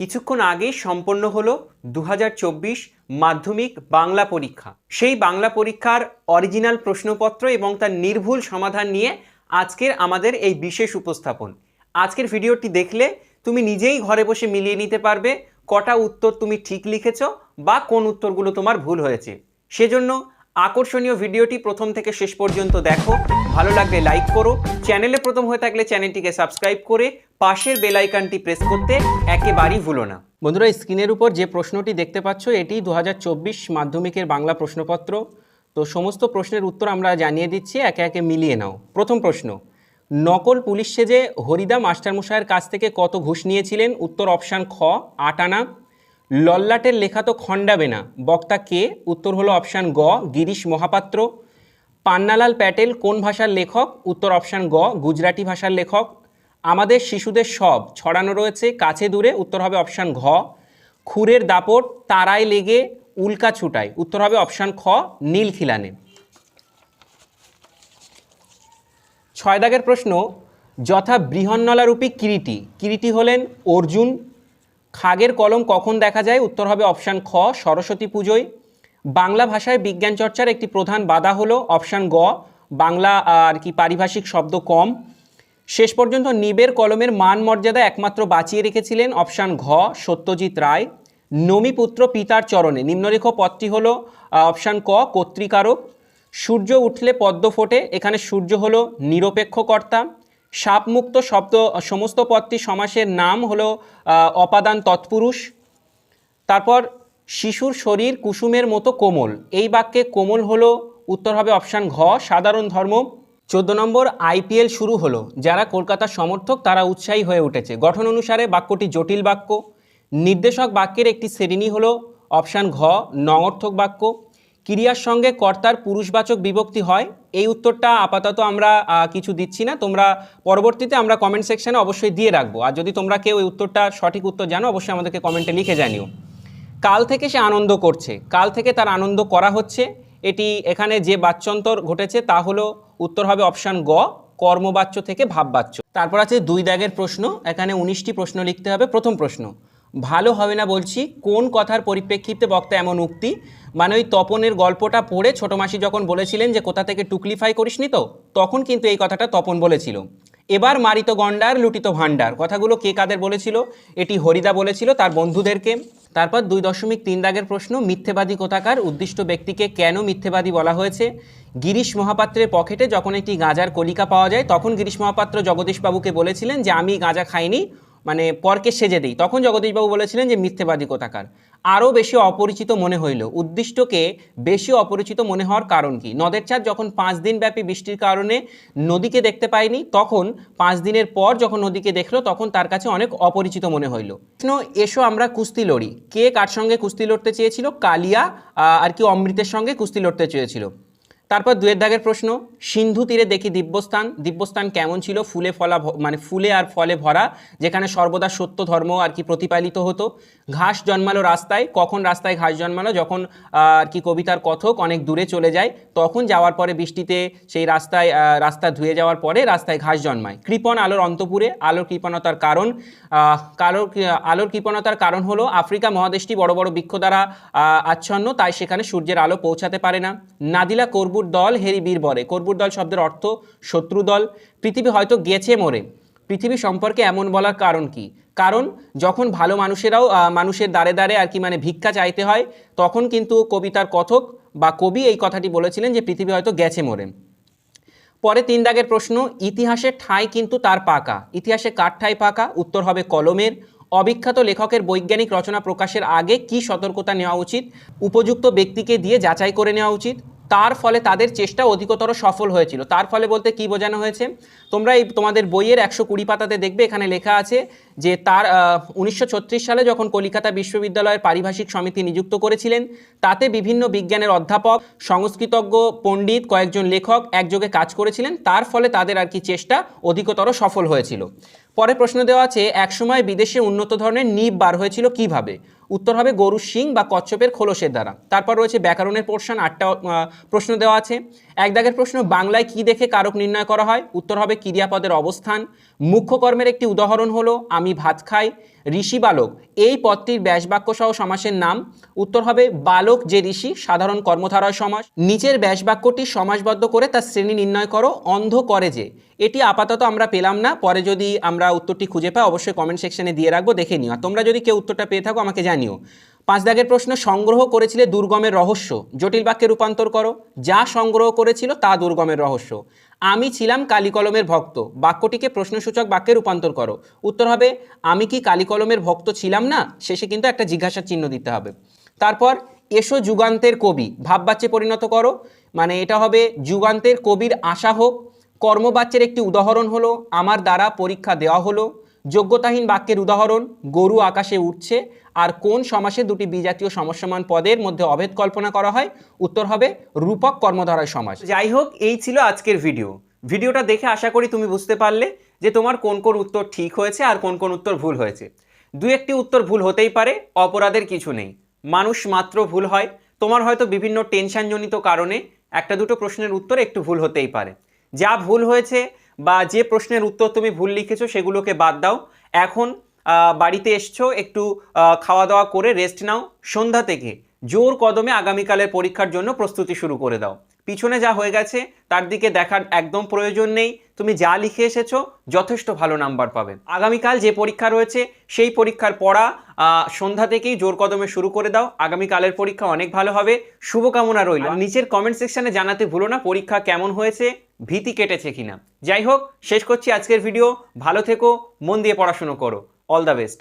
কিছুক্ষণ আগেই সম্পন্ন হলো দু হাজার চব্বিশ মাধ্যমিক বাংলা পরীক্ষা। সেই বাংলা পরীক্ষার অরিজিনাল প্রশ্নপত্র এবং তার নির্ভুল সমাধান নিয়ে আজকের আমাদের এই বিশেষ উপস্থাপন। আজকের ভিডিওটি দেখলে তুমি নিজেই ঘরে বসে মিলিয়ে নিতে পারবে কটা উত্তর তুমি ঠিক লিখেছ বা কোন উত্তরগুলো তোমার ভুল হয়েছে। সেজন্য আকর্ষণীয় ভিডিওটি প্রথম থেকে শেষ পর্যন্ত দেখো। ভালো লাগলে লাইক করো। চ্যানেলে প্রথম হয়ে থাকলে চ্যানেলটিকে সাবস্ক্রাইব করে পাশের বেল আইকনটি প্রেস করতে একেবারেই ভুলো না। বন্ধুরা স্ক্রিনের উপর যে প্রশ্নটি দেখতে পাচ্ছ, এটি দু হাজার চব্বিশ মাধ্যমিকের বাংলা প্রশ্নপত্র। তো সমস্ত প্রশ্নের উত্তর আমরা জানিয়ে দিচ্ছি, একে একে মিলিয়ে নাও। প্রথম প্রশ্ন, নকল পুলিশ সেজে হরিদা মাস্টারমশাইয়ের কাছ থেকে কত ঘুষ নিয়েছিলেন? উত্তর অপশান খ, আট আনা। লল্লাটের লেখা তো খণ্ডাবে না। বক্তা কে? উত্তর হলো অপশান গ, গিরিশ মহাপাত্র। পান্নালাল প্যাটেল কোন ভাষার লেখক? উত্তর অপশান গ, গুজরাটি ভাষার লেখক। আমাদের শিশুদের সব, ছড়ানো রয়েছে, কাছে দূরে, উত্তর হবে অপশান ঘ। খুরের দাপট, তারায় লেগে, উল্কা ছুটায়। উত্তর হবে অপশান খ, নীল খিলানে। ছয় দাগের প্রশ্ন, যথা বৃহন্নলারূপী কিরিটি। কিরিটি হলেন অর্জুন। খাগের কলম কখন দেখা যায়? উত্তর হবে অপশান খ, সরস্বতী পুজোয়। বাংলা ভাষায় বিজ্ঞান চর্চার একটি প্রধান বাধা হলো অপশান গ, বাংলা আর কি পারিভাষিক শব্দ কম। শেষ পর্যন্ত নিবের কলমের মান মর্যাদা একমাত্র বাঁচিয়ে রেখেছিলেন অপশান ঘ, সত্যজিৎ রায়। নমিপুত্র পিতার চরণে, নিম্নরেখ পদটি হল অপশান ক, কর্তৃকারক। সূর্য উঠলে পদ্ম ফোটে, এখানে সূর্য হল নিরপেক্ষ কর্তা সাপমুক্ত শব্দ, সমস্ত পদটি সমাসের নাম হলো অপাদান তৎপুরুষ। তারপর শিশুর শরীর কুসুমের মতো কোমল। এই বাক্যে কোমল হলো, উত্তর হবে অপশান ঘ, সাধারণ ধর্ম। চোদ্দ নম্বর, আইপিএল শুরু হলো। যারা কলকাতার সমর্থক, তারা উৎসাহী হয়ে উঠেছে। গঠন অনুসারে বাক্যটি জটিল বাক্য। নির্দেশক বাক্যের একটি শ্রেণি হলো, অপশান ঘ নঙর্থক বাক্য। ক্রিয়ার সঙ্গে কর্তার পুরুষবাচক বিভক্তি হয়। এই উত্তরটা আপাতত আমরা কিছু দিচ্ছি না। তোমরা পরবর্তীতে আমরা কমেন্ট সেকশানে অবশ্যই দিয়ে রাখব। আর যদি তোমরা কেউ এই উত্তরটা সঠিক উত্তর জানো, অবশ্যই আমাদেরকে কমেন্টে লিখে জানিও। কাল থেকে সে আনন্দ করছে। কাল থেকে তার আনন্দ করা হচ্ছে। এটি এখানে যে বাচ্যন্তর ঘটেছে তা হলো উত্তর হবে অপশান গ, কর্মবাচ্য থেকে ভাববাচ্য। তারপর আছে দুই দাগের প্রশ্ন, এখানে উনিশটি প্রশ্ন লিখতে হবে। প্রথম প্রশ্ন, ভালো হবে না বলছি, কোন কথার পরিপ্রেক্ষিতে বক্তা এমন উক্তি? মানে ওই তপনের গল্পটা পড়ে ছোট মাসি যখন বলেছিলেন যে, কোথা থেকে টুকলিফাই করিসনি তো? তখন কিন্তু এই কথাটা তপন বলেছিল। এবার মারিত গন্ডার, লুটিত ভাণ্ডার, কথাগুলো কে কাদের বলেছিল? এটি হরিদা বলেছিল, তার বন্ধুদেরকে। তারপর দুই দশমিক তিন দাগের প্রশ্ন, মিথ্যেবাদী কোথাকার উদ্দিষ্ট ব্যক্তিকে কেন মিথ্যেবাদী বলা হয়েছে? গিরিশ মহাপাত্রের পকেটে যখন একটি গাঁজার কলিকা পাওয়া যায়, তখন গিরিশ মহাপাত্র জগদীশবাবুকে বলেছিলেন যে, আমি গাঁজা খাইনি মানে পরকে সেজে দিই। তখন জগদীশবাবু বলেছিলেন যে মিথ্যেবাদী কোথাকার? আরও বেশি অপরিচিত মনে হইল। উদ্দিষ্টকে বেশি অপরিচিত মনে হওয়ার কারণ কি? নদের চাঁদ যখন পাঁচ দিন ব্যাপী বৃষ্টির কারণে নদীকে দেখতে পায়নি, তখন, পাঁচ দিনের পর যখন নদীকে দেখল, তখন তার কাছে অনেক অপরিচিত মনে হইল। প্রশ্ন এসো আমরা কুস্তি লড়ি? কে কার সঙ্গে কুস্তি লড়তে চেয়েছিল? কালিয়া আর কি অমৃতের সঙ্গে কুস্তি লড়তে চেয়েছিল? তারপর দুয়ের দাগের প্রশ্ন, সিন্ধু তীরে দেখি দিব্যস্থান দিব্যস্থান কেমন ছিল? ফুলে ফলা মানে ফুলে আর ফলে ভরা, যেখানে সর্বদা সত্য ধর্ম আর কি প্রতিপালিত হতো। ঘাস জন্মালো রাস্তায়, কখন রাস্তায় ঘাস জন্মালো? যখন আর কি কবিতার কথক অনেক দূরে চলে যায়, তখন যাওয়ার পরে বৃষ্টিতে সেই রাস্তায় রাস্তা ধুয়ে যাওয়ার পরে রাস্তায় ঘাস জন্মায়। কৃপণ আলোর অন্তপুরে, আলোর কৃপণতার কারণ কালোর আলোর কৃপণতার কারণ হলো আফ্রিকা মহাদেশটি বড় বড় বৃক্ষ দ্বারা আচ্ছন্ন, তাই সেখানে সূর্যের আলো পৌঁছাতে পারে না। নাদিলা কর্বুর দল হেরি বীর বরে। কর্বুর দল শব্দের অর্থ শত্রু দল। পৃথিবী হয়তো গেছে মরে। পৃথিবী সম্পর্কে এমন বলার কারণ কি? কারণ যখন ভালো মানুষেরাও মানুষের দ্বারে দ্বারে আর কি মানে ভিক্ষা চাইতে হয়, তখন কিন্তু কবিতার কথক বা কবি এই কথাটি বলেছিলেন যে পৃথিবী হয়তো গেছে মরে। পরে তিন দাগের প্রশ্ন, ইতিহাসের ঠাঁই কিন্তু তার পাকা। ইতিহাসে কার ঠাঁই পাকা? উত্তর হবে কলমের। অবিখ্যাত লেখকের বৈজ্ঞানিক রচনা প্রকাশের আগে কি সতর্কতা নেওয়া উচিত? উপযুক্ত ব্যক্তিকে দিয়ে যাচাই করে নেওয়া উচিত? তার ফলে তাদের চেষ্টা অধিকতর সফল হয়েছিল। তার ফলে বলতে কি বোঝানো হয়েছে? তোমরা এই তোমাদের বইয়ের একশো কুড়ি পাতাতে দেখবে, এখানে লেখা আছে যে তার উনিশশো ছত্রিশ সালে যখন কলিকাতা বিশ্ববিদ্যালয়ের পারিভাষিক সমিতি নিযুক্ত করেছিলেন, তাতে বিভিন্ন বিজ্ঞানের অধ্যাপক, সংস্কৃতজ্ঞ, পণ্ডিত, কয়েকজন লেখক একযোগে কাজ করেছিলেন। তার ফলে তাদের আর কি চেষ্টা অধিকতর সফল হয়েছিল। পরে প্রশ্ন দেওয়া আছে, একসময় বিদেশে উন্নত ধরনের নিব বার হয়েছিল কীভাবে? উত্তর হবে গরুর শিং বা কচ্ছপের খোলসের দ্বারা। তারপর রয়েছে ব্যাকরণের পোর্শন আটটা প্রশ্ন দেওয়া আছে। এক দাগের প্রশ্ন, বাংলায় কি দেখে কারক নির্ণয় করা হয়? উত্তর হবে ক্রিয়াপদের অবস্থান। মুখ্য কর্মের একটি উদাহরণ হলো, আমি ভাত খাই, ঋষি বালক। এই পদটির ব্যাসবাক্য সহ সমাসের নাম। উত্তর হবে বালক যে ঋষি, সাধারণ কর্মধারয় সমাস। নিচের ব্যাসবাক্যটি সমাসবদ্ধ করে তার শ্রেণি নির্ণয় করো, অন্ধ করে যে। এটি আপাতত আমরা পেলাম না। পরে যদি আমরা উত্তরটি খুঁজে পাই, অবশ্যই কমেন্ট সেকশনে দিয়ে রাখব, দেখে নিও। তোমরা যদি কেউ উত্তরটা পেয়ে থাকো, আমাকে জানিও। পাঁচ দাগের প্রশ্ন, সংগ্রহ করেছিলে দুর্গমের রহস্য। জটিল বাক্যে রূপান্তর করো। যা সংগ্রহ করেছিল, তা দুর্গমের রহস্য। আমি ছিলাম কালিকলমের ভক্ত। বাক্যটিকে প্রশ্নসূচক বাক্যে রূপান্তর করো। উত্তর হবে, আমি কি কালিকলমের ভক্ত ছিলাম না? শেষে কিন্তু একটা জিজ্ঞাসার চিহ্ন দিতে হবে। তারপর, এসো যুগান্তের কবি। ভাববাচ্যে পরিণত করো। মানে এটা হবে, যুগান্তের কবির আশা হোক কর্মবাচ্যের একটি উদাহরণ হলো, আমার দ্বারা পরীক্ষা দেওয়া হলো, যোগ্যতাহীন বাক্যের উদাহরণ, গরু আকাশে উঠছে, আর কোন সমাসে দুটি বিজাতীয় সমস্যমান পদের মধ্যে অভেদ কল্পনা করা হয়? উত্তর হবে, রূপক কর্মধারায় সমাস। যাই হোক, এই ছিল আজকের ভিডিও। ভিডিওটা দেখে আশা করি তুমি বুঝতে পারলে যে তোমার কোন কোন উত্তর ঠিক হয়েছে আর কোন কোন উত্তর ভুল হয়েছে। দু একটি উত্তর ভুল হতেই পারে, অপরাধের কিছু নেই। মানুষ মাত্র ভুল হয়, তোমার হয়তো বিভিন্ন টেনশনজনিত কারণে একটা দুটো প্রশ্নের উত্তর একটু ভুল হতেই পারে। যা ভুল হয়েছে বা যে প্রশ্নের উত্তর তুমি ভুল লিখেছো সেগুলোকে বাদ দাও। এখন বাড়িতে এসছো, একটু খাওয়া দাওয়া করে রেস্ট নাও। সন্ধ্যা থেকে জোর কদমে আগামীকালের পরীক্ষার জন্য প্রস্তুতি শুরু করে দাও। পিছনে যা হয়ে গেছে তার দিকে দেখার একদম প্রয়োজন নেই। তুমি যা লিখে এসেছ যথেষ্ট ভালো নাম্বার পাবে। আগামীকাল যে পরীক্ষা রয়েছে সেই পরীক্ষার পড়া সন্ধ্যা থেকেই জোর কদমে শুরু করে দাও। আগামীকালের পরীক্ষা অনেক ভালো হবে। শুভকামনা রইল। নিচের কমেন্ট সেকশনে জানাতে ভুলো না পরীক্ষা কেমন হয়েছে ভীতি কেটেছে কিনা। যাই হোক শেষ করছি আজকের ভিডিও ভালো থেকো মন দিয়ে পড়াশুনো করো। All the best